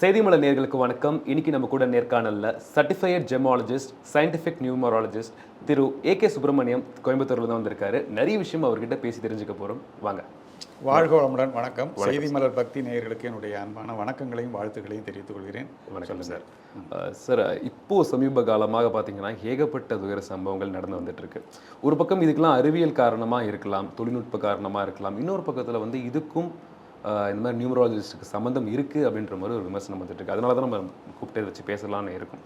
செய்திமலர் நேர்களுக்கு வணக்கம். இன்னைக்கு நம்ம கூட நேர்காணல்ல certified gemologist scientific numerologist Thiru A K Subramaniam கோயம்புத்தூர்ல தான் வந்திருக்காரு. நிறைய விஷயம் அவர்கிட்ட பேசி தெரிஞ்சுக்க போறோம். வாங்க. வாழ்க வளமுடன் வணக்கம் செய்தி மலர் பக்தி நேயர்களுக்கு என்னுடைய அன்பான வணக்கங்களையும் வாழ்த்துக்களையும் தெரிவித்துக் கொள்கிறேன் வணக்கம் சார். சார் இப்போ சமீப காலமாக பார்த்தீங்கன்னா ஏகப்பட்ட துயர சம்பவங்கள் நடந்து வந்துட்டு இருக்கு ஒரு பக்கம் இதுக்கெல்லாம் அறிவியல் காரணமா இருக்கலாம் தொழில்நுட்ப காரணமா இருக்கலாம். இன்னொரு பக்கத்துல வந்து இதுக்கும் இந்த மாதிரி நியூமராலஜிஸ்டுக்கு சம்மந்தம் இருக்கு அப்படின்ற மாதிரி ஒரு விமர்சனம் வந்துட்டு இருக்கு. அதனால தான் நம்ம கூப்பிட்டு வச்சு பேசலாம்னு இருக்கும்.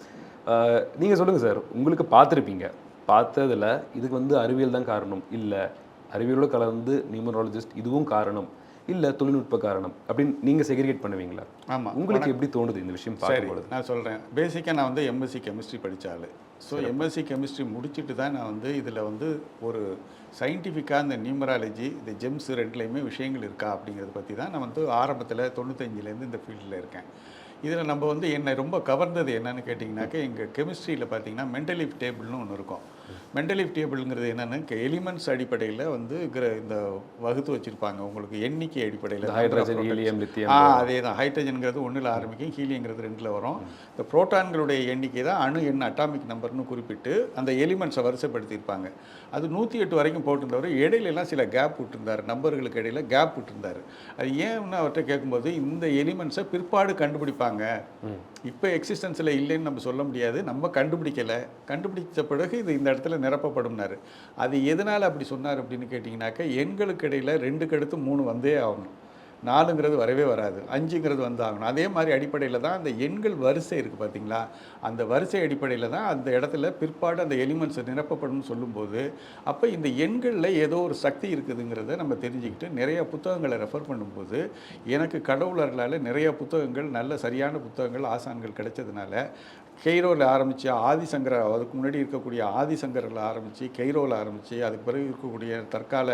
நீங்கள் நீங்க சொல்லுங்க சார் உங்களுக்கு பார்த்துருப்பீங்க. பார்த்ததுல இதுக்கு வந்து அறிவியல் தான் காரணம். இல்லை அறிவியலோட கலந்து நியூமராலஜிஸ்ட் இதுவும் காரணம். இல்லை தொழில்நுட்ப காரணம் அப்படின்னு நீங்க செக்ரிகேட் பண்ணுவீங்களா? ஆமாம் உங்களுக்கு எப்படி தோணுது இந்த விஷயம் சரி பார்க்கும்பொழுது? நான் சொல்கிறேன் பேசிக்காக நான் வந்து எம்எஸ்சி கெமிஸ்ட்ரி படித்த ஆள் ஸோ எம்எஸ்சி கெமிஸ்ட்ரி முடிச்சுட்டு தான் நான் வந்து இதில் வந்து ஒரு சயின்டிஃபிக்காக இந்த நியூமராலஜி இந்த ஜெம்ஸ் ரெண்டுலேயுமே விஷயங்கள் இருக்கா அப்படிங்கிறத பற்றி தான் நான் வந்து ஆரம்பத்தில் தொண்ணூத்தஞ்சுலேருந்து இந்த ஃபீல்டில் இருக்கேன். இதில் நம்ம வந்து என்னை ரொம்ப கவர்ந்தது என்னன்னு கேட்டிங்கனாக்கா எங்கள் கெமிஸ்ட்ரியில் பார்த்தீங்கன்னா மென்டலிஃப் டேபிள்னு ஒன்று இருக்கும். மென்டலிஃப் டேபிள்ங்கிறது என்னென்னு எலிமெண்ட்ஸ் அடிப்படையில் வந்து இந்த வகுத்து வச்சுருப்பாங்க. உங்களுக்கு எண்ணிக்கை அடிப்படையில் ஹைட்ரஜன் ஹீலியம் லித்தியம் ஆ அதே தான் ஹைட்ரஜனுங்கிறது ஒன்றில் ஆரம்பிக்கும் ஹீலியங்கிறது ரெண்டில் வரும். இந்த புரோட்டான்களுடைய எண்ணிக்கை தான் அணு எண் அட்டாமிக் நம்பர்னு குறிப்பிட்டு அந்த எலிமெண்ட்ஸை வரிசைப்படுத்தியிருப்பாங்க. அது நூற்றி எட்டு வரைக்கும் போட்டிருந்தவர் இடையில எல்லாம் சில கேப் விட்டுருந்தார். நம்பர்களுக்கு இடையில கேப் விட்டுருந்தார். அது ஏன்னு அவர்கிட்ட கேட்கும்போது இந்த எலிமெண்ட்ஸை பிற்பாடு கண்டுபிடிப்பாங்க. இப்போ எக்ஸிஸ்டன்ஸில் இல்லைன்னு நம்ம சொல்ல முடியாது. நம்ம கண்டுபிடிக்கலை. கண்டுபிடிச்ச பிறகு இது இந்த இடத்துல நிரப்பப்படும்னாரு. அது எதனால் அப்படி சொன்னார் அப்படின்னு கேட்டிங்கனாக்கா எண்களுக்கு இடையில் ரெண்டுக்கு அடுத்து மூணு வந்தே ஆகணும். நாலுங்கிறது வரவே வராது. அஞ்சுங்கிறது வந்து ஆகணும். அதே மாதிரி அடிப்படையில் தான் அந்த எண்கள் வரிசை இருக்குது பார்த்தீங்களா அந்த வரிசை அடிப்படையில் தான் அந்த இடத்துல பிற்பாடு அந்த எலிமெண்ட்ஸ் நிரப்பப்படும்னு சொல்லும்போது அப்போ இந்த எண்களில் ஏதோ ஒரு சக்தி இருக்குதுங்கிறத நம்ம தெரிஞ்சுக்கிட்டு நிறைய புத்தகங்களை ரெஃபர் பண்ணும்போது எனக்கு கடவுளர்களால் நிறைய புத்தகங்கள் நல்ல சரியான புத்தகங்கள் ஆசான்கள் கிடைச்சதுனால கெய்ரோவில் ஆரம்பித்து ஆதிசங்கர அதுக்கு முன்னாடி இருக்கக்கூடிய ஆதிசங்கரில் ஆரம்பித்து கெய்ரோவில் ஆரம்பித்து அதுக்கு பிறகு இருக்கக்கூடிய தற்கால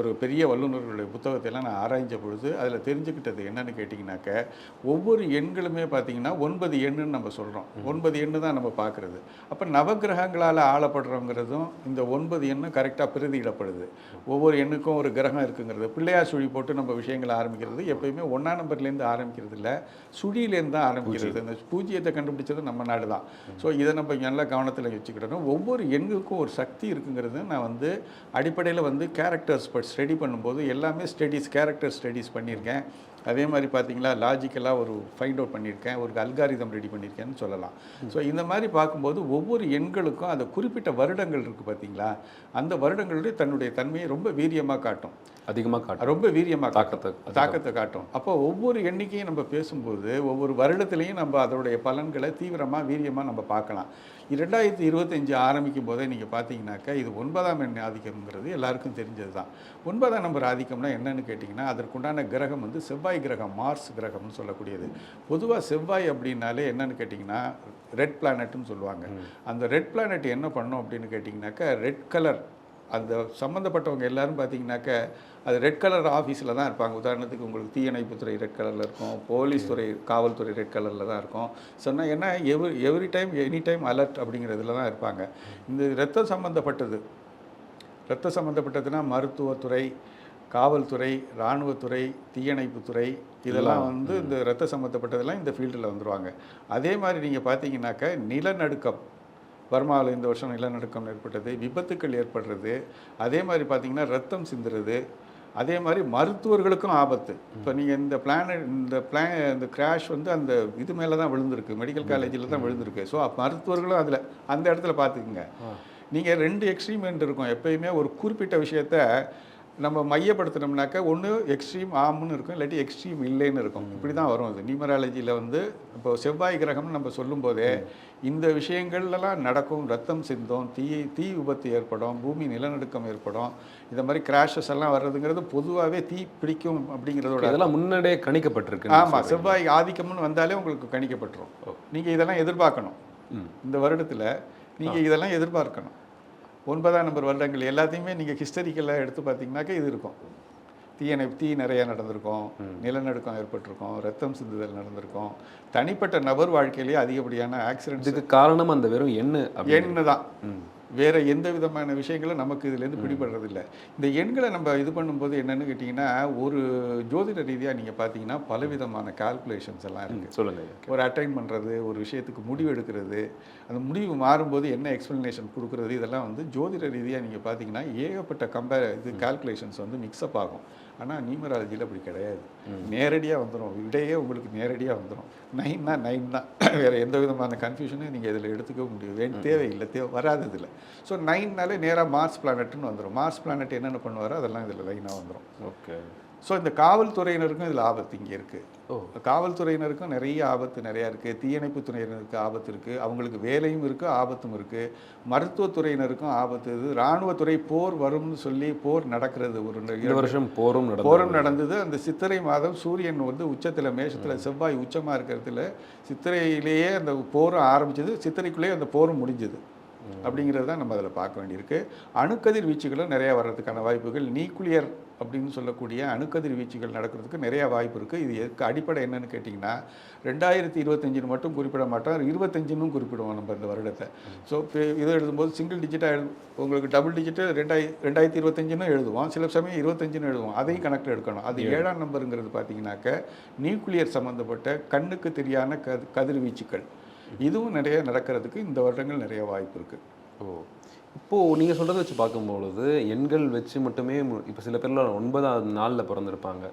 ஒரு பெரிய வல்லுநர்களுடைய புத்தகத்தை எல்லாம் நான் ஆராய்ஞ்ச பொழுது அதில் தெரிஞ்சுக்கிட்டது என்னன்னு கேட்டிங்கனாக்க ஒவ்வொரு எண்களுமே பார்த்தீங்கன்னா ஒன்பது எண்ணுன்னு நம்ம சொல்கிறோம் ஒன்பது எண்ணு தான் நம்ம பார்க்குறது அப்போ நவக்கிரகங்களால் ஆளப்படுறோங்கிறதும் இந்த ஒன்பது எண்ணு கரெக்டாக பிரதியிடப்படுது. ஒவ்வொரு எண்ணுக்கும் ஒரு கிரகம் இருக்குங்கிறது. பிள்ளையார் சுழி போட்டு நம்ம விஷயங்களை ஆரம்பிக்கிறது எப்பயுமே ஒன்றாம் நம்பர்லேருந்து ஆரம்பிக்கிறது இல்லை சுழியிலேருந்து தான் ஆரம்பிக்கிறது. இந்த பூஜ்ஜியத்தை கண்டுபிடிச்சது நம்ம நாடு தான். ஸோ இதை நம்ம நல்லா கவனத்தில் வச்சுக்கிடணும். ஒவ்வொரு எண்களுக்கும் ஒரு சக்தி இருக்குங்கிறது நான் வந்து அடிப்படையில் வந்து கேரக்டர்ஸ் ஸ்டடி பண்ணும்போது எல்லாமே ஸ்டடீஸ் கேரக்டர் ஸ்டடீஸ் பண்ணியிருக்கேன். அதே மாதிரி பார்த்தீங்களா லாஜிக்கலாக ஒரு ஃபைண்ட் அவுட் பண்ணியிருக்கேன் ஒரு அல்காரிதம் ரெடி பண்ணியிருக்கேன்னு சொல்லலாம். ஸோ இந்த மாதிரி பார்க்கும்போது ஒவ்வொரு எண்களுக்கும் அந்த குறிப்பிட்ட வருடங்கள் இருக்குது பார்த்தீங்களா? அந்த வருடங்களுடைய தன்னுடைய தன்மையை ரொம்ப வீரியமாக காட்டும். அதிகமாக காட்டும். ரொம்ப வீரியமாக தாக்கத்தை தாக்கத்தை காட்டும். அப்போ ஒவ்வொரு எண்ணிக்கையும் நம்ம பேசும்போது ஒவ்வொரு வருடத்துலையும் நம்ம அதனுடைய பலன்களை தீவிரமாக வீரியமாக நம்ம பார்க்கலாம். இரண்டாயிரத்தி இருபத்தஞ்சு ஆரம்பிக்கும் போதே நீங்கள் பார்த்தீங்கன்னாக்கா இது ஒன்பதாம் எண் ஆதிக்கம்ங்கிறது எல்லாருக்கும் தெரிஞ்சது தான் ஒன்பதாம் நம்பர் ஆதிக்கம்னா என்னன்னு கேட்டிங்கன்னா அதற்குண்டான கிரகம் வந்து செவ்வாய் கிரகம் மார்ஸ் கிரகம்னு சொல்லக்கூடியது. பொதுவாக செவ்வாய் அப்படின்னாலே என்னன்னு கேட்டிங்கன்னா ரெட் பிளானட்னு சொல்லுவாங்க. அந்த ரெட் பிளானட் என்ன பண்ணும் அப்படின்னு கேட்டிங்கனாக்கா ரெட் கலர் அந்த சம்மந்தப்பட்டவங்க எல்லாரும் பார்த்தீங்கன்னாக்க அது ரெட் கலர் ஆஃபீஸில் தான் இருப்பாங்க. உதாரணத்துக்கு உங்களுக்கு தீயணைப்புத்துறை ரெட் கலரில் இருக்கும் போலீஸ் துறை காவல்துறை ரெட் கலரில் தான் இருக்கும். சொன்னால் ஏன்னா every every time any time alert அப்படிங்கிறதுல தான் இருப்பாங்க. இந்த ரத்தம் சம்மந்தப்பட்டது ரத்த சம்மந்தப்பட்டதுன்னா மருத்துவத்துறை காவல்துறை இராணுவத்துறை தீயணைப்புத்துறை இதெல்லாம் வந்து இந்த ரத்த சம்மந்தப்பட்டதெல்லாம் இந்த ஃபீல்டில் வந்துருவாங்க. அதே மாதிரி நீங்கள் பார்த்தீங்கன்னாக்க நிலநடுக்கம். பர்மாவில் இந்த வருஷம் நிலநடுக்கம் ஏற்பட்டது விபத்துக்கள் ஏற்படுறது அதே மாதிரி பார்த்தீங்கன்னா ரத்தம் சிந்துறது அதே மாதிரி மருத்துவர்களுக்கும் ஆபத்து. இப்போ நீங்கள் இந்த பிளான் இந்த பிளான் இந்த கிராஷ் வந்து அந்த இது மேலே தான் விழுந்திருக்கு மெடிக்கல் காலேஜில் தான் விழுந்திருக்கு. ஸோ மருத்துவர்களும் அதில் அந்த இடத்துல பார்த்துக்குங்க. நீங்கள் ரெண்டு எக்ஸ்ட்ரீம் இருக்கும். எப்பயுமே ஒரு குறிப்பிட்ட விஷயத்த நம்ம மையப்படுத்தினோம்னாக்கா ஒன்று எக்ஸ்ட்ரீம் ஆம்னு இருக்கும் இல்லாட்டி எக்ஸ்ட்ரீம் இல்லைன்னு இருக்கும். இப்படி தான் வரும் அது. நியூமராலஜியில் வந்து இப்போ செவ்வாய் கிரகம்னு நம்ம சொல்லும்போதே இந்த விஷயங்கள்லாம் நடக்கும். ரத்தம் சிந்தும் தீ தீ விபத்து ஏற்படும் பூமி நிலநடுக்கம் ஏற்படும். இந்த மாதிரி கிராஷஸ் எல்லாம் வர்றதுங்கிறது பொதுவாகவே தீ பிடிக்கும் அப்படிங்கிறதோட இதெல்லாம் முன்னாடியே கணிக்கப்பட்டிருக்கு ஆமாம் செவ்வாய் ஆதிக்கம்னு வந்தாலே உங்களுக்கு கணிக்கப்பட்டுரும். நீங்கள் இதெல்லாம் எதிர்பார்க்கணும். இந்த வருடத்தில் நீங்கள் இதெல்லாம் எதிர்பார்க்கணும். ஒன்பதாம் நம்பர் வருடங்கள் எல்லாத்தையுமே நீங்கள் ஹிஸ்டரிக்கலாக எடுத்து பார்த்தீங்கன்னாக்கா இது இருக்கும். தீயணை தீ நிறைய நடந்திருக்கும். நிலநடுக்கம் ஏற்பட்டிருக்கும். ரத்தம் சிந்துதல் நடந்திருக்கும். தனிப்பட்ட நபர் வாழ்க்கையிலேயே அதிகப்படியான ஆக்சிடென்ட்ஸ் இதுக்கு காரணம் அந்த வெறும் எண்ணு அப்படி எண்ணு தான். வேற எந்த விதமான விஷயங்களும் நமக்கு இதுலேருந்து பிடிபடுறது இல்ல இந்த எண்களை நம்ம இது பண்ணும்போது என்னன்னு கேட்டிங்கன்னா ஒரு ஜோதிட ரீதியாக நீங்கள் பார்த்தீங்கன்னா பலவிதமான கால்குலேஷன்ஸ் எல்லாம் இருக்கு. சொல்லுங்க ஐயா. ஒரு அட்டைன் பண்ணுறது ஒரு விஷயத்துக்கு முடிவு எடுக்கிறது அந்த முடிவு மாறும்போது என்ன எக்ஸ்ப்ளனேஷன் கொடுக்குறது இதெல்லாம் வந்து ஜோதிட ரீதியாக நீங்கள் பார்த்தீங்கன்னா ஏகப்பட்ட கம்பேர் இது கால்குலேஷன்ஸ் வந்து மிக்ஸ்அப் ஆகும். ஆனால் நியூமராலஜியில் அப்படி கிடையாது. நேரடியாக வந்துடும் விடையே உங்களுக்கு நேரடியாக வந்துடும் நைன்னா நைன் தான். வேறு எந்த விதமான கன்ஃபியூஷனும் நீங்கள் இதில் எடுத்துக்க முடியும் வேணும் தேவையில்லை தேவை வராது இதில் ஸோ நைன்னாலே நேராக மார்ஸ் பிளானட்னு வந்துடும் மார்ஸ் பிளானட் என்னென்ன பண்ணுவாரோ அதெல்லாம் இதில் லைனாக வந்துடும் ஓகே ஸோ இந்த காவல்துறையினருக்கும் இதில் ஆபத்து இங்கே இருக்குது ஓ. காவல்துறையினருக்கும் நிறைய ஆபத்து நிறையா இருக்குது தீயணைப்பு துறையினருக்கு ஆபத்து இருக்குது அவங்களுக்கு வேலையும் இருக்குது ஆபத்தும் இருக்குது மருத்துவத்துறையினருக்கும் ஆபத்து இது. இராணுவத்துறை போர் வரும்னு சொல்லி போர் நடக்கிறது ஒரு இந்த வருஷம் போரும் போரம் நடந்தது. அந்த சித்திரை மாதம் சூரியன் வந்து உச்சத்தில் மேஷத்தில் செவ்வாய் உச்சமாக இருக்கிறதுல சித்திரையிலேயே அந்த போரும் ஆரம்பிச்சது. சித்திரைக்குள்ளேயே அந்த போரும் முடிஞ்சது. அப்படிங்கிறது தான் நம்ம அதில் பார்க்க வேண்டியிருக்கு. அணுக்கதிர் வீச்சுகளும் நிறையா வர்றதுக்கான வாய்ப்புகள். நியூக்ளியர் அப்படின்னு சொல்லக்கூடிய அணுக்கதிர் வீச்சுகள் நடக்கிறதுக்கு நிறைய வாய்ப்பு இருக்குது இது எதுக்கு அடிப்படை என்னன்னு கேட்டிங்கன்னா ரெண்டாயிரத்தி இருபத்தஞ்சுன்னு மட்டும் குறிப்பிட மாட்டோம். இருபத்தஞ்சுன்னு குறிப்பிடுவோம் நம்ம இந்த வருடத்தை. ஸோ இதை எழுதும்போது சிங்கிள் டிஜிட்டாக எழுது உங்களுக்கு டபுள் டிஜிட்டு ரெண்டாயி ரெண்டாயிரத்தி இருபத்தஞ்சுன்னு எழுதுவோம். சில சமயம் இருபத்தஞ்சுன்னு எழுதுவோம். அதையும் கணக்கில் எடுக்கணும். அது ஏழாம் நம்பருங்கிறது பார்த்தீங்கன்னாக்க நியூக்ளியர் சம்மந்தப்பட்ட கண்ணுக்கு தெரியாத கது கதிர்வீச்சுக்கள். இதுவும் நிறைய நடக்கிறதுக்கு இந்த வருடங்கள் நிறைய வாய்ப்பு இருக்குது ஓ. இப்போது நீங்கள் சொல்கிறத வச்சு பார்க்கும்பொழுது எண்கள் வச்சு மட்டுமே இப்போ சில பேர்லாம் ஒன்பதாவது நாளில் பிறந்திருப்பாங்க.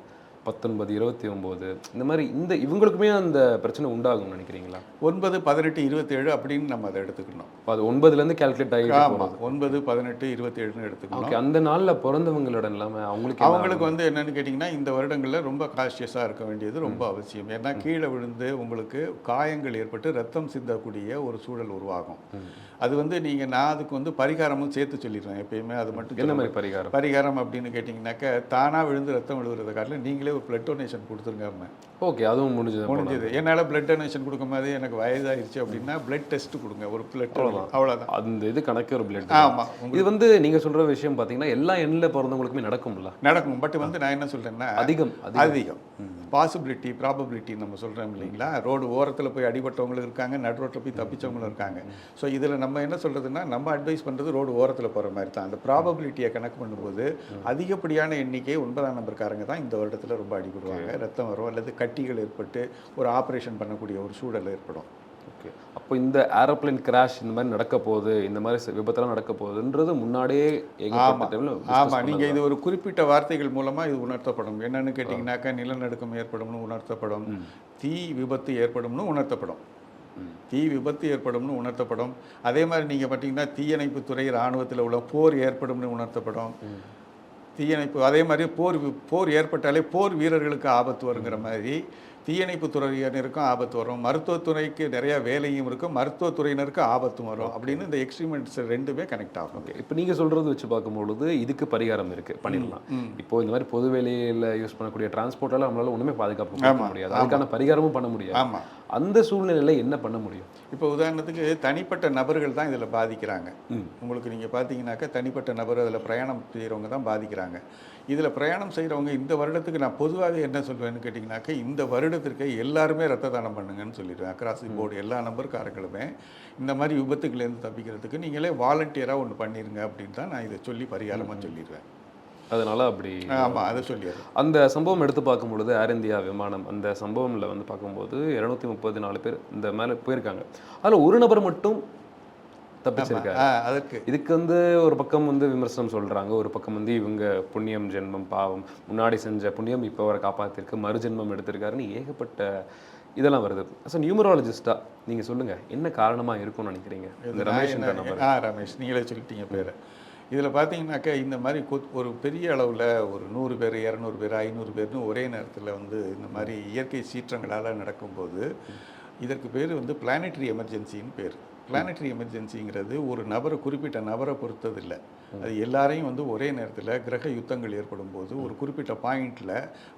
பத்தொன்பது இருபத்தி ஒன்பது இந்த மாதிரி இந்த இவங்களுக்குமே அந்த பிரச்சனை உண்டாகும்னு நினைக்கிறீங்களா? ஒன்பது பதினெட்டு இருபத்தேழு அப்படின்னு நம்ம அதை எடுத்துக்கணும். அது ஒன்பதுல இருந்து கால்குலேட் ஆகிட்டு ஆமாம் ஒன்பது பதினெட்டு இருபத்தேழுன்னு எடுத்துக்கணும். ஓகே அந்த நாள்ல பிறந்தவங்களோட இல்லாம அவங்களுக்கு அவங்களுக்கு வந்து என்னன்னு கேட்டிங்கன்னா இந்த வருடங்களில் ரொம்ப காஷியஸாக இருக்க வேண்டியது ரொம்ப அவசியம். ஏன்னா கீழே விழுந்து உங்களுக்கு காயங்கள் ஏற்பட்டு ரத்தம் சிந்தக்கூடிய ஒரு சூழல் உருவாகும். அது வந்து நீங்கள் நான் அதுக்கு வந்து பரிகாரமும் சேர்த்து சொல்லிடுவேன் எப்பயுமே அது மட்டும் என்ன மாதிரி பரிகாரம்? பரிகாரம் அப்படின்னு கேட்டிங்கனாக்க தானாக விழுந்து ரத்தம் விழுகிறத காட்டிலும் நீங்களே ஒரு பிளட் டொனேஷன் கொடுத்துருங்க அம்மா. ஓகே அதுவும் முடிஞ்சது முடிஞ்சது. என்னால் பிளட் டொனேஷன் கொடுக்கும்போது எனக்கு வயதாயிருச்சு அப்படின்னா பிளட் டெஸ்ட் கொடுங்க ஒரு பிளட் அவ்வளோதான் அந்த இது கணக்கு ஒரு பிளட் ஆமாம் இது வந்து நீங்க சொல்ற விஷயம் பாத்தீங்கன்னா எல்லா எண்ணில் பிறந்தவங்களுக்குமே நடக்கும்ல? நடக்கும். பட் வந்து நான் என்ன சொல்கிறேன்னா அதிகம். அதிகம். பாசிபிலிட்டி ப்ராபபிலிட்டி நம்ம சொல்கிறோம் இல்லைங்களா? ரோடு ஓரத்தில் போய் அடிபட்டவங்களும் இருக்காங்க நடு ரோட்டில் போய் தப்பிச்சவங்களும் இருக்காங்க. ஸோ இதில் நம்ம என்ன சொல்கிறதுன்னா நம்ம அட்வைஸ் பண்ணுறது ரோடு ஓரத்தில் போகிற மாதிரி தான். அந்த ப்ராபபிலிட்டியை கணக்கு பண்ணும்போது அதிகப்படியான எண்ணிக்கை ஒன்பதாம் நம்பர்காரங்க தான் இந்த வருடத்தில் ரொம்ப அடிபடுவாங்க. ரத்தம் வரும் அல்லது கட்டிகள் ஏற்பட்டு ஒரு ஆப்ரேஷன் பண்ணக்கூடிய ஒரு சூழல் ஏற்படும். ஓகே அப்போ இந்த ஏரோப்ளேன் கிராஷ் இந்த மாதிரி நடக்க போகுது இந்த மாதிரி விபத்தெல்லாம் நடக்க போகுதுன்றது முன்னாடியே ஆமாம் நீங்கள் இது ஒரு குறிப்பிட்ட வார்த்தைகள் மூலமாக இது உணர்த்தப்படும். என்னன்னு கேட்டிங்கனாக்கா நிலநடுக்கம் ஏற்படும்னு உணர்த்தப்படும். தீ விபத்து ஏற்படும்னு உணர்த்தப்படும். தீ விபத்து ஏற்படும்னு உணர்த்தப்படும். அதே மாதிரி நீங்கள் பார்த்தீங்கன்னா தீயணைப்புத்துறை இராணுவத்தில் உள்ள போர் ஏற்படும்னு உணர்த்தப்படும். தீயணைப்பு அதே மாதிரி போர் போர் ஏற்பட்டாலே போர் வீரர்களுக்கு ஆபத்து வருங்கிற மாதிரி தீயணைப்பு துறையினருக்கும் ஆபத்து வரும். மருத்துவத்துறைக்கு நிறைய வேலையும் இருக்கும் மருத்துவத்துறையினருக்கு ஆபத்தும் வரும் அப்படின்னு இந்த எக்ஸ்ட்ரீமெண்ட்ஸ் ரெண்டுமே கனெக்ட் ஆகும். ஓகே இப்போ நீங்க சொல்றது வச்சு பார்க்கும்பொழுது இதுக்கு பரிகாரம் இருக்கு. பண்ணிடலாம். இப்போ இந்த மாதிரி பொது வேலையில யூஸ் பண்ணக்கூடிய டிரான்ஸ்போர்ட்டால நம்மளால ஒண்ணுமே பாதுகாப்பு ஆமா, முடியாது. அதுக்கான பரிகாரமும் பண்ண முடியாது. ஆமாம் அந்த சூழ்நிலையில என்ன பண்ண முடியும்? இப்போ உதாரணத்துக்கு தனிப்பட்ட நபர்கள் தான் இதில் பாதிக்கிறாங்க. உங்களுக்கு நீங்கள் பார்த்தீங்கன்னாக்கா தனிப்பட்ட நபர் அதில் பிரயாணம் செய்கிறவங்க தான் பாதிக்கிறாங்க. இதில் பிரயாணம் செய்கிறவங்க இந்த வருடத்துக்கு நான் பொதுவாகவே என்ன சொல்வேன்னு கேட்டிங்கனாக்கா இந்த வருடத்திற்கு எல்லாருமே ரத்த தானம் பண்ணுங்கன்னு சொல்லிடுவேன். அக்ராஸ் தி போர்டு எல்லா நம்பர்காரங்களுமே இந்த மாதிரி விபத்துக்குலேருந்து தப்பிக்கிறதுக்கு நீங்களே வாலண்டியராக ஒன்று பண்ணிடுங்க அப்படின்னு தான் நான் இதை சொல்லி பரிகாரமாக சொல்லிடுவேன். அதனால அப்படி ஆமாம் அதை சொல்லிடுறேன். அந்த சம்பவம் எடுத்து பார்க்கும் பொழுது ஏர் இந்தியா விமானம் அந்த சம்பவம்ல வந்து பார்க்கும்போது இருநூத்தி முப்பத்தி நாலு பேர் இந்த மேல போயிருக்காங்க. அதுல ஒரு நபர் மட்டும் தப்பிச்சிருக்காரு. அதற்கு இதுக்கு வந்து ஒரு பக்கம் வந்து விமர்சனம் சொல்றாங்க ஒரு பக்கம் வந்து இவங்க புண்ணியம் ஜென்மம் பாவம். முன்னாடி செஞ்ச புண்ணியம் இப்போ அவரை காப்பாத்திருக்கு மறுஜென்மம் எடுத்திருக்காருன்னு ஏகப்பட்ட இதெல்லாம் வருது. ஸோ நியூமராலஜிஸ்டா நீங்க சொல்லுங்க என்ன காரணமா இருக்கும்னு நினைக்கிறீங்க? இந்த ரமேஷ் ஆ ரமேஷ் நீங்களே சொல்லிட்டீங்க பேரை. இதில் பார்த்தீங்கன்னாக்கா இந்த மாதிரி கொத்- ஒரு பெரிய அளவில் ஒரு நூறு பேர் இரநூறு பேர் ஐநூறு பேர்னு ஒரே நேரத்தில் வந்து இந்த மாதிரி இயற்கை சீற்றங்களால் நடக்கும்போது இதற்கு பேர் வந்து பிளானட்டரி எமர்ஜென்சின்னு பேர். பிளானட்டரி எமர்ஜென்சிங்கிறது ஒரு நபரை குறிப்பிட்ட நபரை பொறுத்தது இல்லை அது எல்லாரையும் வந்து ஒரே நேரத்தில் கிரக யுத்தங்கள் ஏற்படும் போது ஒரு குறிப்பிட்ட பாயிண்டில்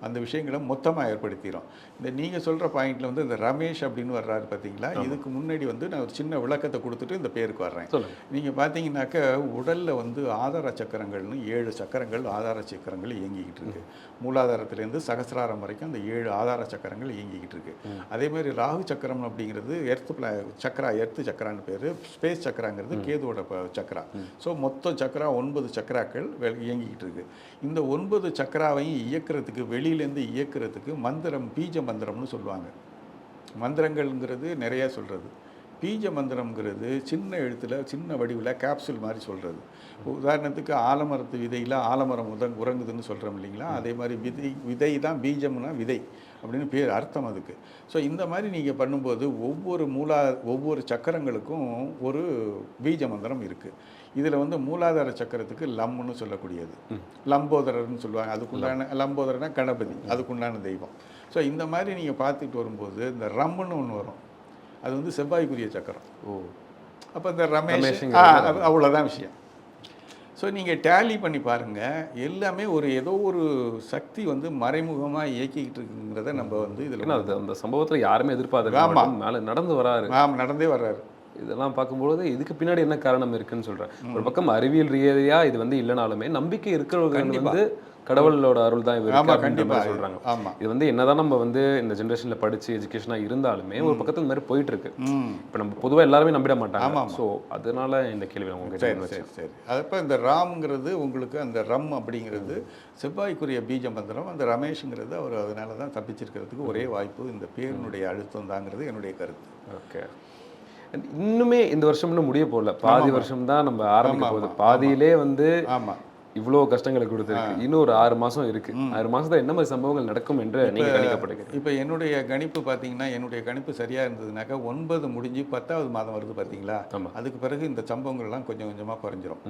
அந்த விஷயங்களை மொத்தமாக ஏற்படுத்திடும் இந்த நீங்கள் சொல்கிற பாயிண்டில் வந்து இந்த ரமேஷ் அப்படின்னு வர்றாரு பார்த்தீங்களா இதுக்கு முன்னாடி வந்து நான் ஒரு சின்ன விளக்கத்தை கொடுத்துட்டு இந்த பேருக்கு வர்றேன். நீங்கள் பார்த்தீங்கன்னாக்க உடலில் வந்து ஆதார சக்கரங்கள்னு ஏழு சக்கரங்கள் ஆதார சக்கரங்கள் இயங்கிக்கிட்டு இருக்கு. மூலாதாரத்திலேருந்து சகசிராரம் வரைக்கும் அந்த ஏழு ஆதார சக்கரங்கள் இயங்கிக்கிட்டு இருக்கு. அதே மாதிரி ராகு சக்கரம் அப்படிங்கிறது எர்த்து பிளா சக்கரா எர்த்து சக்கரான்னு சக்கரான்னு பேர். ஸ்பேஸ் சக்கராங்கிறது கேதுவோட சக்கரா. ஸோ மொத்த சக்கரா ஒன்பது சக்கராக்கள் இயங்கிக்கிட்டு இருக்கு. இந்த ஒன்பது சக்கராவையும் இயக்குறதுக்கு வெளியிலேருந்து இயக்குறதுக்கு மந்திரம் பீஜ மந்திரம்னு சொல்லுவாங்க. மந்திரங்கள்ங்கிறது நிறையா சொல்கிறது பீஜ மந்திரம்ங்கிறது சின்ன எழுத்தில் சின்ன வடிவில் கேப்சூல் மாதிரி சொல்கிறது உதாரணத்துக்கு ஆலமரத்து விதையில் ஆலமரம் உதங் உறங்குதுன்னு சொல்கிறோம் இல்லைங்களா? அதே மாதிரி விதை விதை தான் பீஜம்னா விதை அப்படின்னு பேர் அர்த்தம் அதுக்கு. ஸோ இந்த மாதிரி நீங்கள் பண்ணும்போது ஒவ்வொரு மூலா ஒவ்வொரு சக்கரங்களுக்கும் ஒரு பீஜ மந்திரம் இருக்குது இதில் வந்து மூலாதார சக்கரத்துக்கு லம்னு சொல்லக்கூடியது. லம்போதரர்னு சொல்லுவாங்க. அதுக்குண்டான லம்போதரனா கணபதி அதுக்குண்டான தெய்வம். ஸோ இந்த மாதிரி நீங்கள் பார்த்துட்டு வரும்போது இந்த ரம்முன்னு ஒன்று வரும். அது வந்து செவ்வாய்க்குரிய சக்கரம். ஓ. அப்போ இந்த ரமேஷ் அவ்வளவுதான் விஷயம். ஸோ நீங்கள் டேலி பண்ணி பாருங்கள் எல்லாமே ஒரு ஏதோ ஒரு சக்தி வந்து மறைமுகமாக இயக்கிக்கிட்டு இருக்குங்கிறத நம்ம வந்து இதில் அந்த சம்பவத்துல யாருமே எதிர்பார்த்த ஆமா. மேல நடந்து வராரு. ஆம் நடந்தே வர்றாரு. இதெல்லாம் பார்க்கும்போது இதுக்கு பின்னாடி என்ன காரணம் இருக்குன்னு சொல்றேன். ஒரு பக்கம் அறிவியல் ரீதியா இது வந்து இல்லைனாலுமே நம்பிக்கை இருக்கிறவங்க. வந்து கடவுளோட அருள் தான் அப்படின்ற கண்டிப்பாக ஆமாம் இது வந்து என்னதான் நம்ம வந்து இந்த ஜென்ரேஷன்ல படிச்சு எஜுகேஷனா இருந்தாலுமே ஒரு பக்கத்துல இந்த மாதிரி போயிட்டு இருக்கு இப்போ நம்ம பொதுவா எல்லாருமே நம்பிட மாட்டாங்க. ஸோ அதனால இந்த கேள்வி நான் சரி. சரி சரி. அதப்போ இந்த ராம்ங்கிறது உங்களுக்கு அந்த ரம் அப்படிங்கிறது செவ்வாய்க்குரிய பீஜ மந்திரம் அந்த ரமேஷுங்கிறது அவர் அதனால தான் தப்பிச்சிருக்கிறதுக்கு ஒரே வாய்ப்பு. இந்த பேரினுடைய அழுத்தம் தாங்கிறது என்னுடைய கருத்து. ஓகே. இன்னுமே இந்த வருஷம் இன்னும் முடிய போகல. பாதி வருஷம் தான் நம்ம ஆரம்பிக்க போகுது. பாதியிலே வந்து இவ்வளோ கஷ்டங்களை கொடுத்துருக்கு. இன்னும் ஒரு ஆறு மாசம் இருக்கு. ஆறு மாசத்துல என்ன மாதிரி சம்பவங்கள் நடக்கும் என்று நீங்க கணிக்கப்படுகிறீங்க இப்போ என்னுடைய கணிப்பு பார்த்தீங்கன்னா என்னுடைய கணிப்பு சரியாக இருந்ததுனாக்கா ஒன்பது முடிஞ்சு பத்தாவது மாதம் வருது பார்த்தீங்களா. அதுக்கு பிறகு இந்த சம்பவங்கள்லாம் கொஞ்சம் கொஞ்சமாக குறைஞ்சிரும்.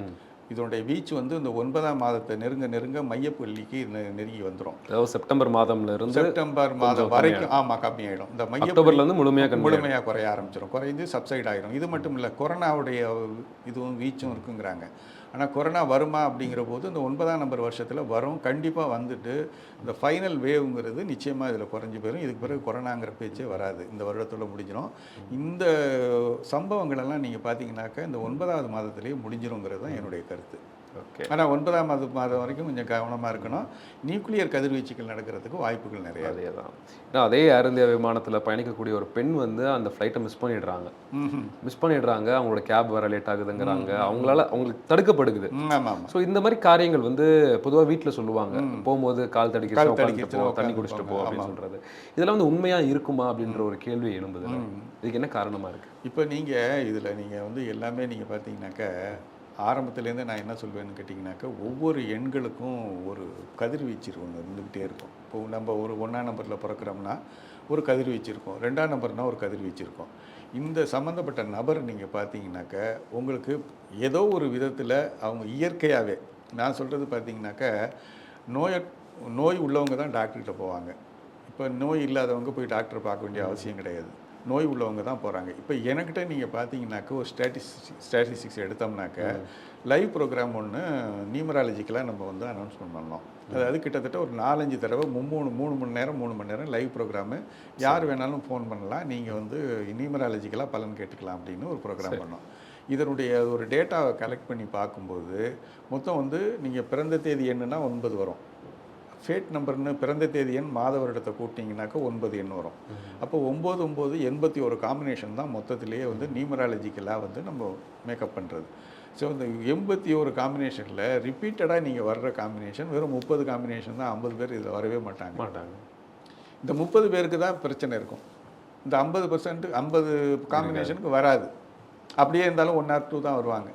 இதனுடைய வீச்சு வந்து இந்த ஒன்பதாம் மாதத்தை நெருங்க நெருங்க மையப்புள்ளிக்கு நெருங்கி வந்துடும் அதாவது செப்டம்பர் மாதம்ல இருந்து செப்டம்பர் மாதம் வரைக்கும் ஆமாம் கம்மியாயிடும் இந்த மைய அக்டோபர்ல இருந்து முழுமையா கம்மி முழுமையாக குறைய ஆரம்பிச்சிடும் குறைந்து சப்சைட் ஆகிடும் இது மட்டும் இல்லை கொரோனாவுடைய இதுவும் வீச்சும் இருக்குங்கிறாங்க. ஆனால் கொரோனா வருமா அப்படிங்கிற போது இந்த ஒன்பதாம் நம்பர் வருஷத்தில் வரும் கண்டிப்பாக வந்துட்டு இந்த ஃபைனல் வேவ்ங்கிறது நிச்சயமாக இதில் குறைஞ்சி போயிடும் இதுக்கு பிறகு கொரோனாங்கிற பேச்சே வராது. இந்த வருடத்தில் முடிஞ்சிடும் இந்த சம்பவங்களெல்லாம் நீங்கள் பார்த்தீங்கன்னாக்கா இந்த ஒன்பதாவது மாதத்திலேயே முடிஞ்சிருங்கிறது தான் என்னுடைய கருத்து. ஓகே. ஆனால் ஒன்பதாம் மாதம் மாதம் வரைக்கும் கொஞ்சம் கவனமாக இருக்கணும். நியூக்ளியர் கதிர்வீச்சுகள் நடக்கிறதுக்கு வாய்ப்புகள் நிறையா அதே தான் ஏன்னா அதே ஏர் இந்தியா விமானத்துல பயணிக்கக்கூடிய ஒரு பெண் வந்து அந்த ஃப்ளைட்டை மிஸ் பண்ணிடுறாங்க. மிஸ் பண்ணிடுறாங்க. அவங்களோட கேப் வர லேட் ஆகுதுங்கிறாங்க. அவங்களால அவங்களுக்கு தடுக்கப்படுகுது ஸோ இந்த மாதிரி காரியங்கள் வந்து பொதுவா வீட்ல சொல்லுவாங்க. போகும்போது கால் தடிக்க போ தண்ணி குடிச்சிட்டு போ. அப்படின்னு சொல்றது. இதெல்லாம் வந்து உண்மையா இருக்குமா அப்படின்ற ஒரு கேள்வி எழும்புது இதுக்கு என்ன காரணமா இருக்கு? இப்போ நீங்கள் இதில் நீங்கள் வந்து எல்லாமே நீங்கள் பார்த்தீங்கன்னாக்கா ஆரம்பத்துலேருந்து நான் என்ன சொல்வேன்னு கேட்டிங்கனாக்கா ஒவ்வொரு எண்களுக்கும் ஒரு கதிர்வீச்சு ஒன்று இருந்துக்கிட்டே இருக்கும். இப்போ நம்ம ஒரு ஒன்றாம் நம்பரில் பிறக்கிறோம்னா ஒரு கதிர்வீச்சு இருக்கும். ரெண்டாம் நம்பர்னா ஒரு கதிர்வீச்சு இருக்கும். இந்த சம்மந்தப்பட்ட நபர் நீங்கள் பார்த்தீங்கன்னாக்கா உங்களுக்கு ஏதோ ஒரு விதத்தில் அவங்க இயற்கையாகவே நான் சொல்கிறது பார்த்தீங்கன்னாக்கா நோய நோய் உள்ளவங்க தான் டாக்டர்கிட்ட போவாங்க. இப்போ நோய் இல்லாதவங்க போய் டாக்டரை பார்க்க வேண்டிய அவசியம் கிடையாது. நோய் உள்ளவங்க தான் போகிறாங்க இப்போ எனக்கிட்ட நீங்கள் பார்த்தீங்கன்னாக்க ஒரு ஸ்டாட்டிஸ்டிக்ஸ் ஸ்டாட்டிஸ்டிக்ஸ் எடுத்தோம்னாக்க லைவ் ப்ரோக்ராம் ஒன்று நியூமராலஜிக்கலாக நம்ம வந்து அனௌன்ஸ்மெண்ட் பண்ணோம் அதாவது கிட்டத்தட்ட ஒரு நாலஞ்சு தடவை மும்மூணு மூணு மணி நேரம் மூணு மணி நேரம் லைவ் ப்ரோக்ராமு யார் வேணாலும் ஃபோன் பண்ணலாம். நீங்கள் வந்து நியூமராலஜிக்கலாக பலன் கேட்டுக்கலாம் அப்படின்னு ஒரு ப்ரோக்ராம் பண்ணோம். இதனுடைய ஒரு டேட்டாவை கலெக்ட் பண்ணி பார்க்கும்போது மொத்தம் வந்து நீங்கள் பிறந்த தேதி என்னன்னா ஒன்பது வரும். ஃபேட் நம்பர்னு பிறந்த தேதி எண் மாத வருடத்தை கூட்டிங்கனாக்கா ஒன்பது எண் வரும் அப்போ ஒம்பது ஒம்பது எண்பத்தி ஒரு காம்பினேஷன் தான் மொத்தத்திலேயே வந்து நியூமராலஜிக்கலாக வந்து நம்ம மேக்கப் பண்ணுறது ஸோ இந்த எண்பத்தி ஒரு காம்பினேஷனில் ரிப்பீட்டடாக நீங்கள் வர்ற காம்பினேஷன் வெறும் முப்பது காம்பினேஷன் தான் ஐம்பது பேர் இதில் வரவே மாட்டாங்க. மாட்டாங்க. இந்த முப்பது பேருக்கு தான் பிரச்சனை இருக்கும். இந்த ஐம்பது பர்சன்ட் ஐம்பது காம்பினேஷனுக்கு வராது. அப்படியே இருந்தாலும் ஒன் ஆர் டூ தான் வருவாங்க.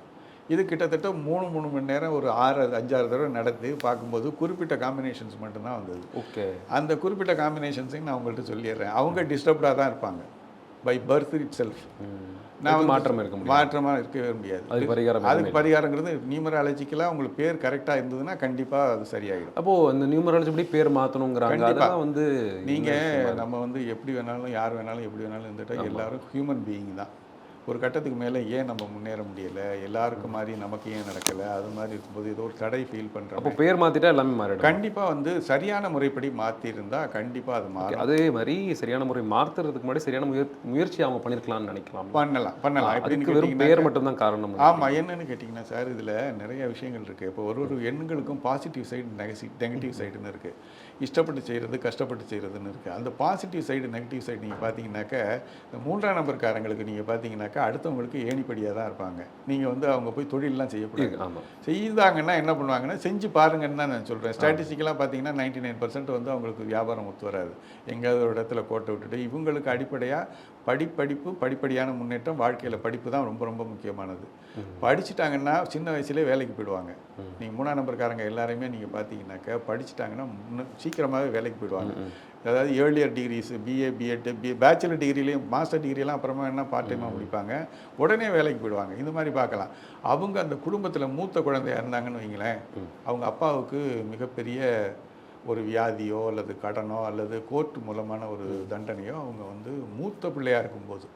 இது கிட்டத்தட்ட மூணு மூணு மணி நேரம் ஒரு ஆறு அஞ்சாறு தடவை நடத்தி பார்க்கும்போது குறிப்பிட்ட காம்பினேஷன்ஸ் மட்டும்தான் வந்தது. ஓகே. அந்த குறிப்பிட்ட காம்பினேஷன்ஸையும் நான் உங்கள்கிட்ட சொல்லிடுறேன். அவங்க டிஸ்டர்ப்டாக தான் இருப்பாங்க. பை பர்த் இட் செல்ஃப் நான் மாற்றம் இருக்க மாற்றமாக இருக்கவே முடியாது. அது பரிகாரம் அதுக்கு பரிகாரங்கிறது நியூமராலஜிக்கலாக உங்களுக்கு பேர் கரெக்டாக இருந்ததுன்னா கண்டிப்பாக அது சரியாயிடும். அப்போ அந்த நியூமராலஜி படி பேர் மாத்தணுங்கிறாங்க. கண்டிப்பா. அதெல்லாம் வந்து நீங்கள் நம்ம வந்து எப்படி வேணாலும் யார் வேணாலும் எப்படி வேணாலும் இருந்துட்டா எல்லாரும் ஹியூமன் பீயிங் தான். ஒரு கட்டத்துக்கு மேலே ஏன் நம்ம முன்னேற முடியல? எல்லாருக்கும் மாதிரி நமக்கு ஏன் நடக்கலை? அது மாதிரி இருக்கும்போது ஏதோ ஒரு தடை ஃபீல் பண்ணுறோம் அப்போ பேர் மாத்திட்டா எல்லாமே மாறிடும். கண்டிப்பாக வந்து சரியான முறைப்படி மாற்றிருந்தா கண்டிப்பாக அது மாறும். அதே மாதிரி சரியான முறை மாத்துறதுக்கு முன்னாடி சரியான முயற் முயற்சி அவங்க பண்ணிருக்கலாம்னு நினைக்கலாம். பண்ணலாம் பண்ணலாம். எப்படின்னு அதுக்கு வெறும் பேர் மட்டும் தான் காரணம். ஆமாம் என்னன்னு கேட்டிங்கன்னா சார் இதில் நிறைய விஷயங்கள் இருக்குது இப்போ ஒரு ஒரு எண்களுக்கும் பாசிட்டிவ் சைடு நெகட்டிவ் நெகட்டிவ் சைடுன்னு இருக்குது இஷ்டப்பட்டு செய்கிறது கஷ்டப்பட்டு செய்கிறதுன்னு இருக்குது அந்த பாசிட்டிவ் சைடு நெகட்டிவ் சைடு நீங்கள் பார்த்தீங்கன்னாக்க இந்த மூன்றாம் நம்பர்காரங்களுக்கு நீங்கள் பார்த்தீங்கன்னாக்கா அடுத்தவங்களுக்கு ஏணிப்படியாக தான் இருப்பாங்க. நீங்கள் வந்து அவங்க போய் தொழிலெலாம் செய்யக்கூடாது. செய்தாங்கன்னா என்ன பண்ணுவாங்கன்னா செஞ்சு பாருங்கன்னு தான் நான் சொல்கிறேன் ஸ்டாட்டிஸ்டிக்கலாக பார்த்தீங்கன்னா நைன்டி நைன் வந்து அவங்களுக்கு வியாபாரம் ஒத்து வராது. எங்கேயாவது ஒரு இடத்துல கோட்டை விட்டுட்டு இவங்களுக்கு அடிப்படையாக படிப்படிப்பு படிப்படியான முன்னேற்றம் வாழ்க்கையில் படிப்பு தான் ரொம்ப ரொம்ப முக்கியமானது. படிச்சுட்டாங்கன்னா சின்ன வயசுலேயே வேலைக்கு போயிடுவாங்க. நீங்கள் மூணாம் நம்பர்காரங்க எல்லாரையுமே நீங்கள் பார்த்தீங்கன்னாக்கா படிச்சுட்டாங்கன்னா முன்ன சீக்கிரமாகவே வேலைக்கு போயிடுவாங்க. அதாவது earlier degrees BA BEd B bachelor டிகிரிலையும் master டிகிரிலாம் அப்புறமா என்ன பார்ட் டைமாக முடிப்பாங்க. உடனே வேலைக்கு போயிடுவாங்க. இந்த மாதிரி பார்க்கலாம். அவங்க அந்த குடும்பத்தில் மூத்த குழந்தையா இருந்தாங்கன்னு வைங்களேன் அவங்க அப்பாவுக்கு மிகப்பெரிய ஒரு வியாதியோ அல்லது கடனோ அல்லது கோர்ட் மூலமான ஒரு தண்டனையோ அவங்க வந்து மூத்த பிள்ளையா இருக்கும்போது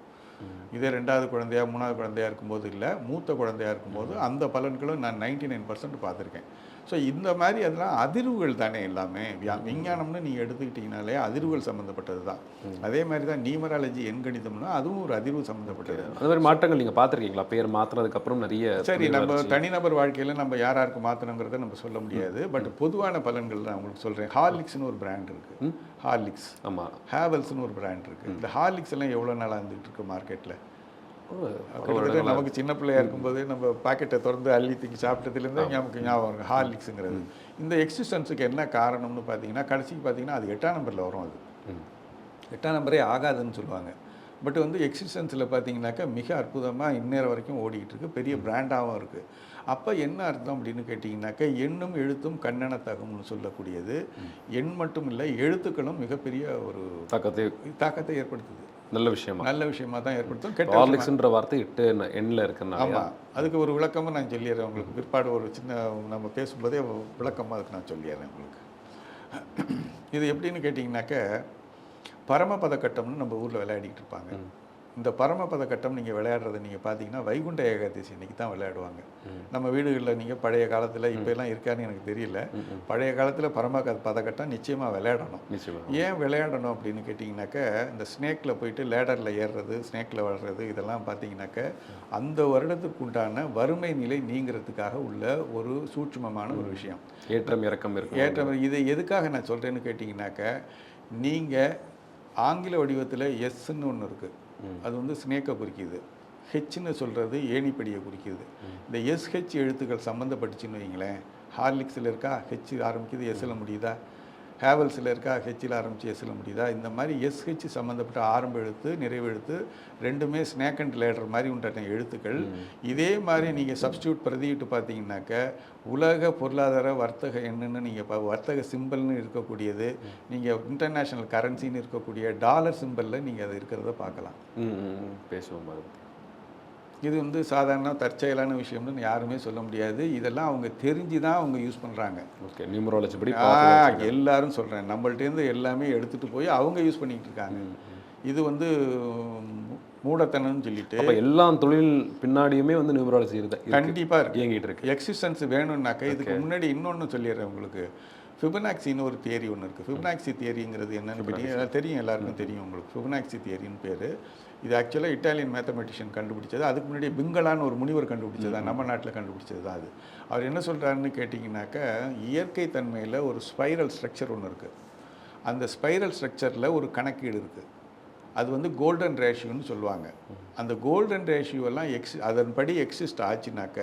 இதே ரெண்டாவது குழந்தையா மூணாவது குழந்தையா இருக்கும்போது இல்லை மூத்த குழந்தையா இருக்கும்போது அந்த பலன்களும் நான் நைன்டி நைன் பர்சன்ட் பார்த்துருக்கேன். ஸோ இந்த மாதிரி அதெல்லாம் அதிர்வுகள் தானே எல்லாமே. விஞ்ஞானம்னு நீங்கள் எடுத்துக்கிட்டிங்கனாலே அதிர்வுகள் சம்மந்தப்பட்டது தான். அதே மாதிரி தான் நியூமராலஜி எண்கணிதம்னா அதுவும் ஒரு அதிர்வு சம்மந்தப்பட்டது அந்த மாதிரி மாற்றங்கள் நீங்கள் பார்த்துருக்கீங்களா? பேர் மாற்றினதுக்கு அப்புறம் நிறைய சரி நம்ம. தனிநபர் வாழ்க்கையில் நம்ம யார் யாருக்கு மாற்றணுங்கிறத நம்ம சொல்ல முடியாது. பட் பொதுவான பலன்கள் நான் உங்களுக்கு சொல்கிறேன் ஹார்லிக்ஸ்னு ஒரு பிராண்ட் இருக்குது ஹார்லிக்ஸ். ஆமா. ஹேவல்ஸ்னு ஒரு பிராண்ட் இருக்குது இந்த ஹார்லிக்ஸ் எல்லாம் எவ்வளோ நாளாக இருந்துகிட்டு இருக்கு மார்க்கெட்டில் நமக்கு சின்ன பிள்ளையா இருக்கும்போது நம்ம பாக்கெட்டை திறந்து அள்ளி தூக்கி சாப்பிட்டதுலேருந்து நமக்கு ஞாபகம் இருக்கு ஹார்லிக்ஸுங்கிறது. இந்த எக்ஸிஸ்டன்ஸுக்கு என்ன காரணம்னு பார்த்தீங்கன்னா கடைசிக்கு பார்த்தீங்கன்னா அது எட்டாம் நம்பரில் வரும் அது. எட்டாம் நம்பரே ஆகாதுன்னு சொல்லுவாங்க. பட் வந்து எக்ஸிஸ்டன்ஸில் பார்த்தீங்கன்னாக்கா மிக அற்புதமாக இந்நேரம் வரைக்கும் ஓடிக்கிட்டு இருக்கு பெரிய பிராண்டாகவும் இருக்குது அப்போ என்ன அர்த்தம் அப்படின்னு கேட்டிங்கனாக்கா எண்ணும் எழுத்தும் கண்ணென தகும்னு சொல்லக்கூடியது. எண் மட்டும் இல்லை எழுத்துக்களும் மிகப்பெரிய ஒரு தாக்கத்தை தாக்கத்தை ஏற்படுத்துது. நல்ல விஷயமா? நல்ல விஷயமா தான் ஏற்படுத்தும். கெட்ட ஹார்லிக்ஸ்ன்ற வார்த்தை எட்டு எண்ண- எண்ணில் இருக்குன்னா ஆமா. அதுக்கு ஒரு விளக்கமும் நான் சொல்லிடுறேன் உங்களுக்கு. பிற்பாடு ஒரு சின்ன நம்ம பேசும்போதே விளக்கமாக அதுக்கு நான் சொல்லிடுறேன் உங்களுக்கு. இது எப்படின்னு கேட்டிங்கனாக்க பரமபத கட்டம்னு நம்ம ஊரில் விளையாடிக்கிட்டு இருப்பாங்க. இந்த பரமபத கட்டம் நீங்கள் விளையாடுறதை நீங்கள் பார்த்தீங்கன்னா வைகுண்ட ஏகாதசி இன்னைக்கு தான் விளையாடுவாங்க. நம்ம வீடுகளில் நீங்கள் பழைய காலத்தில் இப்போ எல்லாம் இருக்கான்னு எனக்கு தெரியல. பழைய காலத்தில் பரம பதக்கட்டம் நிச்சயமாக விளையாடணும். ஏன் விளையாடணும் அப்படின்னு கேட்டிங்கனாக்க இந்த ஸ்னேக்கில் போயிட்டு லேடரில் ஏறுறது ஸ்னேக்கில் வளர்றது இதெல்லாம் பார்த்தீங்கன்னாக்க அந்த வருடத்துக்கு உண்டான வறுமை நிலை நீங்கிறதுக்காக உள்ள ஒரு சூட்சுமமான ஒரு விஷயம். ஏற்றம் இறக்கம் இருக்கும் ஏற்ற இதை எதுக்காக நான் சொல்கிறேன்னு கேட்டிங்கனாக்க நீங்கள் ஆங்கில வடிவத்தில் எஸ்ன்னு ஒன்று இருக்குது அது வந்து ஸ்னேக்கை குறிக்குது. ஹெச்னு சொல்கிறது ஏணிப்படியை குறிக்குது. இந்த எஸ்ஹெச் எழுத்துக்கள் சம்மந்தப்பட்டுச்சுன்னு வைங்களேன் ஹார்லிக்ஸில் இருக்கா? ஹெச் ஆரம்பிக்குது எஸ்ஸில் முடியுதா? ஹேவல்ஸில் இருக்கா ஹெச்சில் ஆரம்பித்து எஸ்ஸில் முடியுதா? இந்த மாதிரி எஸ்ஹெச் சம்மந்தப்பட்ட ஆரம்ப எழுத்து நிறைவு எழுத்து ரெண்டுமே ஸ்னேக் அண்ட் லேடர் மாதிரி உண்டான எழுத்துக்கள். இதே மாதிரி நீங்கள் சப்ஸ்டியூட் பிரதியிட்டு பார்த்தீங்கன்னாக்க உலக பொருளாதார வர்த்தக எண்ணுன்னு நீங்கள் இப்போ வர்த்தக சிம்பிள்னு இருக்கக்கூடியது நீங்கள் இன்டர்நேஷ்னல் கரன்சின்னு இருக்கக்கூடிய டாலர் சிம்பிளில் நீங்கள் அது இருக்கிறத பார்க்கலாம். பேசுவோம். இது வந்து சாதாரண தற்செயலான விஷயம்னு யாருமே சொல்ல முடியாது. இதெல்லாம் அவங்க தெரிஞ்சு தான் அவங்க யூஸ் பண்ணுறாங்க ஓகே நியூமராலஜி படி எல்லாரும் சொல்கிறேன் நம்மள்ட்டேருந்து எல்லாமே எடுத்துகிட்டு போய் அவங்க யூஸ் பண்ணிக்கிட்டு இருக்காங்க. இது வந்து மூடத்தனம்னு சொல்லிட்டு எல்லா தொழில் பின்னாடியுமே வந்து நியூமராலஜி இருக்கு கண்டிப்பாக இருக்கு. இயங்கிட்டு இருக்கு. எக்ஸிஸ்டன்ஸ் வேணும்னாக்க இதுக்கு முன்னாடி இன்னொன்று சொல்லிடுறேன் உங்களுக்கு. ஃபிபனாக்சின்னு ஒரு தியரி ஒன்று இருக்குது ஃபிபனாக்சி தியரிங்கிறது என்னன்னு கேட்டீங்கன்னா தெரியும். எல்லாருக்கும் தெரியும் உங்களுக்கு. ஃபிபனாக்சி தியரின்னு பேர். இது ஆக்சுவலாக இட்டாலியன் மேத்தமெட்டிஷியன் கண்டுபிடிச்சது. அதுக்கு முன்னாடி பிங்கலான்னு ஒரு முனிவர் கண்டுபிடிச்சது? தான் நம்ம நாட்டில் கண்டுபிடிச்சது தான் அது. அவர் என்ன சொல்கிறாருன்னு கேட்டிங்கனாக்க இயற்கை தன்மையில் ஒரு ஸ்பைரல் ஸ்ட்ரக்சர் ஒன்று இருக்குது அந்த ஸ்பைரல் ஸ்ட்ரக்சரில் ஒரு கணக்கீடு இருக்குது அது வந்து கோல்டன் ரேஷியோன்னு சொல்லுவாங்க. அந்த கோல்டன் ரேஷியோலாம் எக்ஸ் அதன்படி எக்ஸிஸ்ட் ஆச்சுனாக்க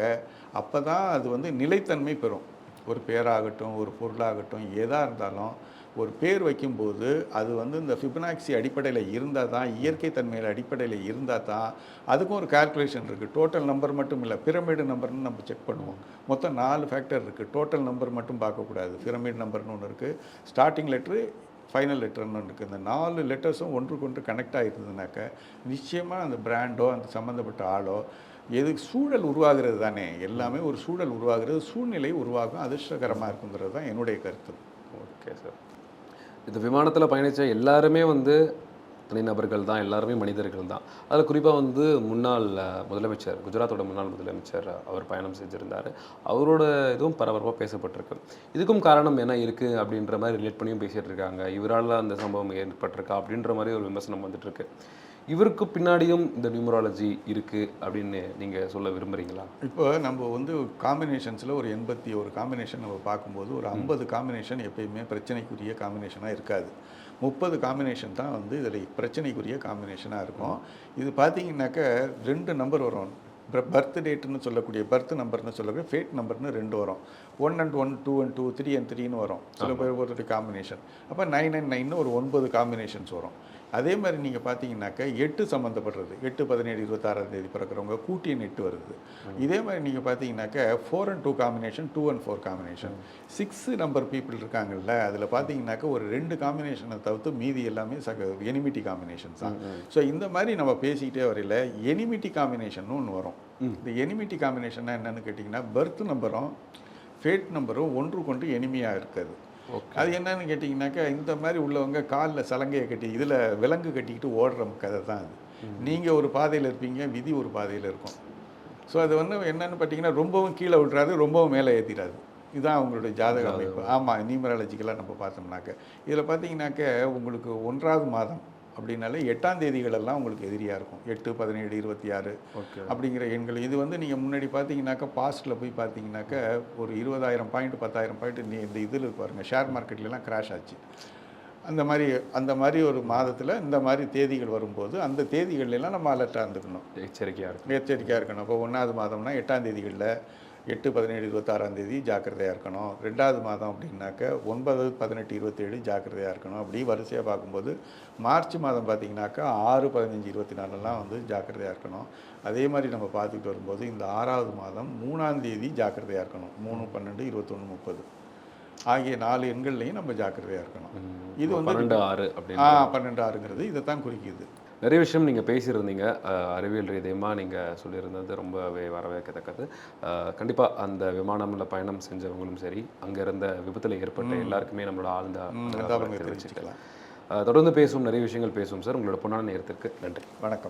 அப்போ தான் அது வந்து நிலைத்தன்மை பெறும். ஒரு பேராகட்டும் ஒரு பொருளாகட்டும் எதாக இருந்தாலும் ஒரு பேர் வைக்கும்போது அது வந்து இந்த ஃபிபனாக்சி அடிப்படையில் இருந்தால் தான் இயற்கை தன்மையில் அடிப்படையில் இருந்தால் தான் அதுக்கும் ஒரு கால்குலேஷன் இருக்குது டோட்டல் நம்பர் மட்டும் இல்லை பிரமிடு நம்பர்னு நம்ம செக் பண்ணுவோம். மொத்தம் நாலு ஃபேக்டர் இருக்குது டோட்டல் நம்பர் மட்டும் பார்க்கக்கூடாது. பிரமிட் நம்பர்னு ஒன்று இருக்குது ஸ்டார்டிங் லெட்ரு ஃபைனல் லெட்டர்னு ஒன்று இருக்குது இந்த நாலு லெட்டர்ஸும் ஒன்றுக்கு ஒன்று கனெக்ட் ஆகிருந்ததுனாக்க நிச்சயமாக அந்த பிராண்டோ அந்த சம்மந்தப்பட்ட ஆளோ எது சூழல் உருவாகிறது தானே எல்லாமே ஒரு சூழல் உருவாகிறது சூழ்நிலை உருவாகும் அதிர்ஷ்டகரமாக இருக்குங்கிறது தான் என்னுடைய கருத்து. ஓகே சார் இந்த விமானத்தில் பயணித்த எல்லாருமே வந்து தனிநபர்கள் தான் எல்லாருமே மனிதர்கள் தான். அதில் குறிப்பாக வந்து முன்னாள் முதலமைச்சர் குஜராத்தோட முன்னாள் முதலமைச்சர் அவர் பயணம் செஞ்சுருந்தார். அவரோட இதுவும் பரபரப்பாக பேசப்பட்டிருக்கு. இதுக்கும் காரணம் என்ன இருக்குது அப்படின்ற மாதிரி ரிலேட் பண்ணியும் பேசிகிட்டு இருக்காங்க. இவரால் அந்த சம்பவம் ஏற்பட்டிருக்கா அப்படின்ற மாதிரி ஒரு விமர்சனம் வந்துட்டுருக்கு இவருக்கு பின்னாடியும் இந்த நியூமராலஜி இருக்கு அப்படின்னு நீங்க சொல்ல விரும்புறீங்களா? இப்போ நம்ம வந்து காம்பினேஷன்ஸில் ஒரு எண்பத்தி ஒரு காம்பினேஷன் நம்ம பார்க்கும்போது ஒரு ஐம்பது காம்பினேஷன் எப்பயுமே பிரச்சனைக்குரிய காம்பினேஷனாக இருக்காது. முப்பது காம்பினேஷன் தான் வந்து இதில் பிரச்சனைக்குரிய காம்பினேஷனாக இருக்கும். இது பார்த்தீங்கன்னாக்க ரெண்டு நம்பர் வரும். பர்த் டேட்னு சொல்லக்கூடிய பர்த் நம்பர்னு சொல்லக்கூடிய ஃபேட் நம்பர்னு ரெண்டு வரும். One and one two and two three and த்ரீன்னு வரும். சில பேர் ஒரு காம்பினேஷன் அப்போ நைன் அண்ட் நைன்னு ஒரு ஒன்பது காம்பினேஷன்ஸ் வரும். அதே மாதிரி நீங்கள் பார்த்தீங்கன்னாக்க எட்டு சம்மந்தப்படுறது எட்டு பதினேழு இருபத்தாறாம் தேதி பிறக்கிறவங்க கூட்டி எண் எட்டு வருது இதே மாதிரி நீங்கள் பார்த்தீங்கன்னாக்க four and two combination two and four combination six number people இருக்காங்கல்ல அதில் பார்த்தீங்கன்னாக்க ஒரு ரெண்டு காம்பினேஷனை தவிர்த்து மீதி எல்லாமே சக எனிமிட்டி காம்பினேஷன்ஸ் தான். ஸோ இந்த மாதிரி நம்ம பேசிக்கிட்டே வரையில எனிமிட்டி காம்பினேஷன் ஒன்று வரும். இந்த எனிமிட்டி காம்பினேஷன்னா என்னன்னு கேட்டிங்கன்னா பர்த் நம்பரும் ஃபேட் நம்பரும் ஒன்று கொண்டு எனிமையாக இருக்காது அது என்னன்னு கேட்டிங்கனாக்கா இந்த மாதிரி உள்ளவங்க காலில் சலங்கையை கட்டி இதில் விலங்கு கட்டிக்கிட்டு ஓடுற கதை தான் அது. நீங்கள் ஒரு பாதையில் இருப்பீங்க விதி ஒரு பாதையில் இருக்கும். ஸோ அது வந்து என்னன்னு பார்த்தீங்கன்னா ரொம்பவும் கீழே விட்றாது ரொம்பவும் மேலே ஏற்றிடாது இதுதான் அவங்களுடைய ஜாதக அமைப்பு. ஆமாம் நியூமராலஜிக்கலாக நம்ம பார்த்தோம்னாக்க. இதில் பார்த்தீங்கன்னாக்க உங்களுக்கு ஒன்றாவது மாதம் அப்படின்னாலே எட்டாம் தேதிகளெல்லாம் உங்களுக்கு எதிரியாக இருக்கும். எட்டு பதினேழு இருபத்தி ஆறு ஓகே. அப்படிங்கிற எண்கள். இது வந்து நீங்கள் முன்னாடி பார்த்தீங்கன்னாக்கா பாஸ்ட்டில் போய் பார்த்தீங்கன்னாக்கா ஒரு இருபதாயிரம் பாயிண்ட் பத்தாயிரம் பாயிண்ட் நீ இந்த இதில் பாருங்கள் ஷேர் மார்க்கெட்லலாம் கிராஷ் ஆச்சு. அந்த மாதிரி அந்த மாதிரி ஒரு மாதத்தில் இந்த மாதிரி தேதிகள் வரும்போது அந்த தேதிகள்ல எல்லாம் நம்ம அலர்ட்டாக இருந்துக்கணும். எச்சரிக்கையா இருக்கு எச்சரிக்கையாக இருக்கணும். இப்போ ஒன்றாவது மாதம்னா எட்டாம் தேதிகளில் எட்டு பதினேழு இருபத்தாறாம் தேதி ஜாக்கிரதையாக இருக்கணும். ரெண்டாவது மாதம் அப்படின்னாக்க ஒன்பது பதினெட்டு இருபத்தேழு ஜாக்கிரதையாக இருக்கணும். அப்படி வரிசையாக பார்க்கும்போது மார்ச் மாதம் பார்த்தீங்கன்னாக்கா ஆறு பதினஞ்சு இருபத்தி நாலுலாம் வந்து ஜாக்கிரதையாக இருக்கணும். அதே மாதிரி நம்ம பார்த்துக்கிட்டு வரும்போது இந்த ஆறாவது மாதம் மூணாம் தேதி ஜாக்கிரதையாக இருக்கணும். மூணு பன்னெண்டு இருபத்தொன்று முப்பது. ஆகிய நாலு எண்கள்லையும் நம்ம ஜாக்கிரதையாக இருக்கணும். இது வந்து ஆறு ஆ பன்னெண்டு ஆறுங்கிறது இதை தான் குறிக்குது. நிறைய விஷயம் நீங்கள் பேசியிருந்தீங்க. அறிவியல் ரீதியமாக நீங்கள் சொல்லியிருந்தது ரொம்பவே வரவேற்கத்தக்கது. கண்டிப்பாக அந்த விமானம்ல பயணம் செஞ்சவங்களும் சரி அங்கே இருந்த விபத்தில் ஏற்பட்ட எல்லாருக்குமே நம்மளோட ஆழ்ந்த தெரிவிச்சுக்கலாம். தொடர்ந்து பேசும் நிறைய விஷயங்கள் பேசும் சார். உங்களோட பொன்னான நேரத்திற்கு நன்றி. வணக்கம்.